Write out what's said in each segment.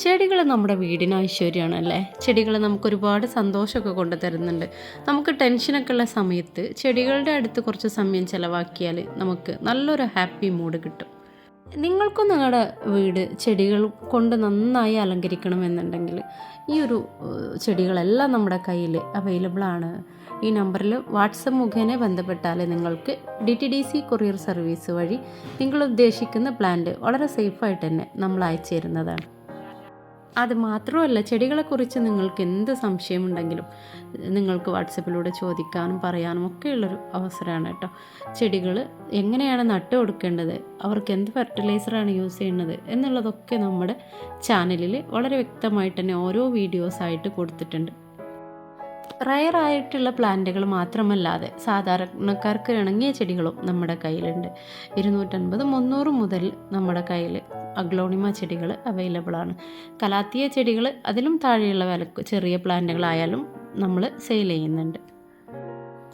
ചെടികൾ നമ്മുടെ വീടിന് ഐശ്വര്യമാണ് അല്ലേ ചെടികൾ നമുക്ക് ഒരുപാട് സന്തോഷമൊക്കെ കൊണ്ടു തരുന്നുണ്ട്. നമുക്ക് ടെൻഷനൊക്കെ ഉള്ള സമയത്ത് ചെടികളുടെ അടുത്ത് കുറച്ച് സമയം ചിലവാക്കിയാൽ നമുക്ക് നല്ലൊരു ഹാപ്പി മൂഡ് കിട്ടും. നിങ്ങൾക്കും നിങ്ങളുടെ വീട് ചെടികൾ കൊണ്ട് നന്നായി അലങ്കരിക്കണമെന്നുണ്ടെങ്കിൽ ഈ ഒരു ചെടികളെല്ലാം നമ്മുടെ കയ്യിൽ അവൈലബിൾ ആണ്. ഈ നമ്പറിൽ വാട്സപ്പ് മുഖേന ബന്ധപ്പെട്ടാൽ നിങ്ങൾക്ക് D T D C courier service വഴി നിങ്ങൾ ഉദ്ദേശിക്കുന്ന പ്ലാന്റ് വളരെ സേഫായിട്ട് തന്നെ നമ്മൾ അയച്ചു തരുന്നതാണ്. അത് മാത്രമല്ല ചെടികളെക്കുറിച്ച് നിങ്ങൾക്ക് എന്ത് സംശയമുണ്ടെങ്കിലും നിങ്ങൾക്ക് വാട്സപ്പിലൂടെ ചോദിക്കാനും പറയാനും ഒക്കെയുള്ളൊരു അവസരമാണ് കേട്ടോ. ചെടികൾ എങ്ങനെയാണ് നട്ടു കൊടുക്കേണ്ടത്? അവർക്ക് എന്ത് ഫെർട്ടിലൈസറാണ് യൂസ് ചെയ്യുന്നത് എന്നുള്ളതൊക്കെ നമ്മുടെ ചാനലിൽ വളരെ വ്യക്തമായിട്ട് തന്നെ ഓരോ വീഡിയോസായിട്ട് കൊടുത്തിട്ടുണ്ട്. റയർ ആയിട്ടുള്ള പ്ലാന്റുകൾ മാത്രമല്ലാതെ സാധാരണക്കാർക്ക് ഇണങ്ങിയ ചെടികളും നമ്മുടെ കയ്യിലുണ്ട്. ഇരുന്നൂറ്റൻപത് മുന്നൂറ് മുതൽ നമ്മുടെ കയ്യിൽ അഗ്ലോണിമ ചെടികൾ അവൈലബിൾ ആണ്. കലാത്തിയ ചെടികൾ അതിലും താഴെയുള്ള വിലക്ക് ചെറിയ പ്ലാന്റുകളായാലും നമ്മൾ സെയിൽ ചെയ്യുന്നുണ്ട്.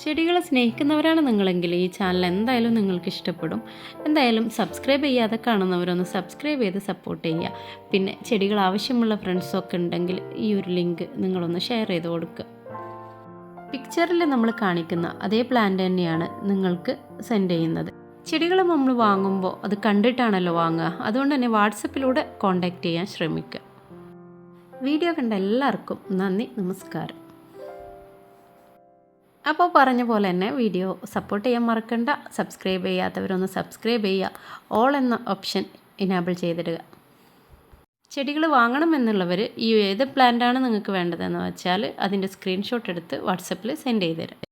ചെടികളെ സ്നേഹിക്കുന്നവരാണ് നിങ്ങളെങ്കിൽ ഈ ചാനൽ എന്തായാലും നിങ്ങൾക്ക് ഇഷ്ടപ്പെടും. എന്തായാലും സബ്സ്ക്രൈബ് ചെയ്യാതെ കാണുന്നവരൊന്ന് സബ്സ്ക്രൈബ് ചെയ്ത് സപ്പോർട്ട് ചെയ്യുക. പിന്നെ ചെടികൾ ആവശ്യമുള്ള ഫ്രണ്ട്സൊക്കെ ഉണ്ടെങ്കിൽ ഈ ഒരു ലിങ്ക് നിങ്ങളൊന്ന് ഷെയർ ചെയ്ത് കൊടുക്കുക. പിക്ചറിൽ നമ്മൾ കാണിക്കുന്ന അതേ പ്ലാന്റ് തന്നെയാണ് നിങ്ങൾക്ക് സെൻഡ് ചെയ്യുന്നത്. ചെടികൾ നമ്മൾ വാങ്ങുമ്പോൾ അത് കണ്ടിട്ടാണല്ലോ വാങ്ങുക. അതുകൊണ്ട് തന്നെ വാട്സപ്പിലൂടെ കോൺടാക്റ്റ് ചെയ്യാൻ ശ്രമിക്കുക. വീഡിയോ കണ്ട എല്ലാവർക്കും നന്ദി നമസ്കാരം. അപ്പോൾ പറഞ്ഞ പോലെ തന്നെ വീഡിയോ സപ്പോർട്ട് ചെയ്യാൻ മറക്കണ്ട. സബ്സ്ക്രൈബ് ചെയ്യാത്തവരൊന്ന് സബ്സ്ക്രൈബ് ചെയ്യുക. ഓൾ എന്ന ഓപ്ഷൻ ഇനാബിൾ ചെയ്തിടുക. ചെടികൾ വാങ്ങണമെന്നുള്ളവർ ഈ ഏത് പ്ലാന്റാണ് നിങ്ങൾക്ക് വേണ്ടതെന്ന് വെച്ചാൽ അതിന്റെ സ്ക്രീൻഷോട്ട് എടുത്ത് വാട്സപ്പിൽ സെൻഡ് ചെയ്ത് തരാം.